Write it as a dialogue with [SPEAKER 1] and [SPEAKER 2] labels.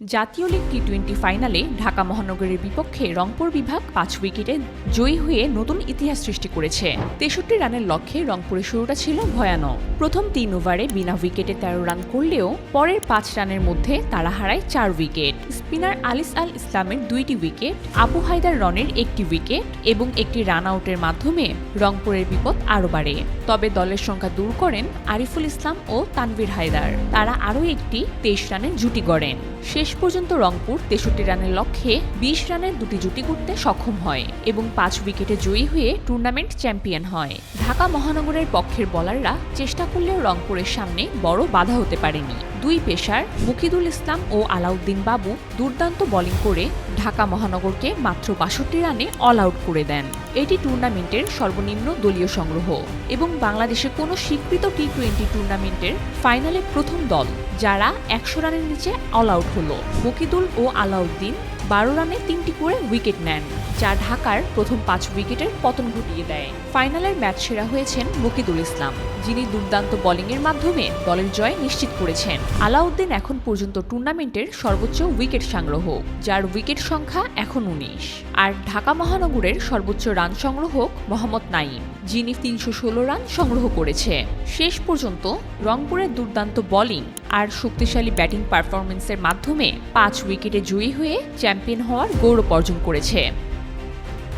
[SPEAKER 1] জাতীয় League T twenty ফাইনালে ঢাকা মহানগরের বিপক্ষে রংপুর বিভাগ পাঁচ উইকেটে জয়ী হয়ে নতুন ইতিহাস সৃষ্টি করেছে। তেষট্টি রানের লক্ষ্যে রংপুরের শুরুটা ছিল ভয়ানক। প্রথম তিন ওভারে বিনা উইকেটে তেরো রান করলেও পরের পাঁচ রানের মধ্যে তারা হারায় চার উইকেট। স্পিনার আলিস আল ইসলামের দুইটি উইকেট, আবু হায়দার রনের একটি উইকেট এবং একটি রান আউটের মাধ্যমে রংপুরের বিপদ আরও বাড়ে। তবে দলের সংখ্যা দূর করেন আরিফুল ইসলাম ও তানভীর হায়দার। তারা আরও একটি তেইশ রানের জুটি গড়েন। শেষ পর্যন্ত রংপুর তেষট্টি রানের লক্ষ্যে বিশ রানের দুটি জুটি করতে সক্ষম হয় এবং পাঁচ উইকেটে জয়ী হয়ে টুর্নামেন্ট চ্যাম্পিয়ন হয়। ঢাকা মহানগরের পক্ষের বলাররা চেষ্টা করলেও রংপুরের সামনে বড় বাধা হতে পারেনি। দুই পেশার মুকিদুল ইসলাম ও আলাউদ্দিন বাবু, দুর্দান্ত বোলিং করে ঢাকা মহানগরকে মাত্র বাষট্টি রানে অল আউট করে দেন। এটি টুর্নামেন্টের সর্বনিম্ন দলীয় সংগ্রহ এবং বাংলাদেশে কোনো স্বীকৃত টি টোয়েন্টি টুর্নামেন্টের ফাইনালে প্রথম দল। যারা একশো রানের নিচে অল আউট হলো। মুকিদুল ও আলাউদ্দিন বারো রানে তিনটি করে উইকেট নেন, যা ঢাকার প্রথম পাঁচ উইকেটের পতন ঘটিয়ে দেয়। ফাইনালের ম্যাচ সেরা হয়েছেন মুকিদুল ইসলাম, যিনি দুর্দান্ত বোলিংয়ের মাধ্যমে দলের জয় নিশ্চিত করেছেন। আলাউদ্দিন এখন পর্যন্ত টুর্নামেন্টের সর্বোচ্চ উইকেট সংগ্রহ, যার উইকেট সংখ্যা এখন উনিশ। আর ঢাকা মহানগরের সর্বোচ্চ রান সংগ্রহক মোহাম্মদ নাইম যিনি তিনশো ষোলো রান সংগ্রহ করেছে। শেষ পর্যন্ত রংপুরের দুর্দান্ত বোলিং আর শক্তিশালী ব্যাটিং পারফরমেন্সের মাধ্যমে পাঁচ উইকেটে জয়ী হয়ে চ্যাম্পিয়ন হওয়ার গৌরব অর্জন করেছে।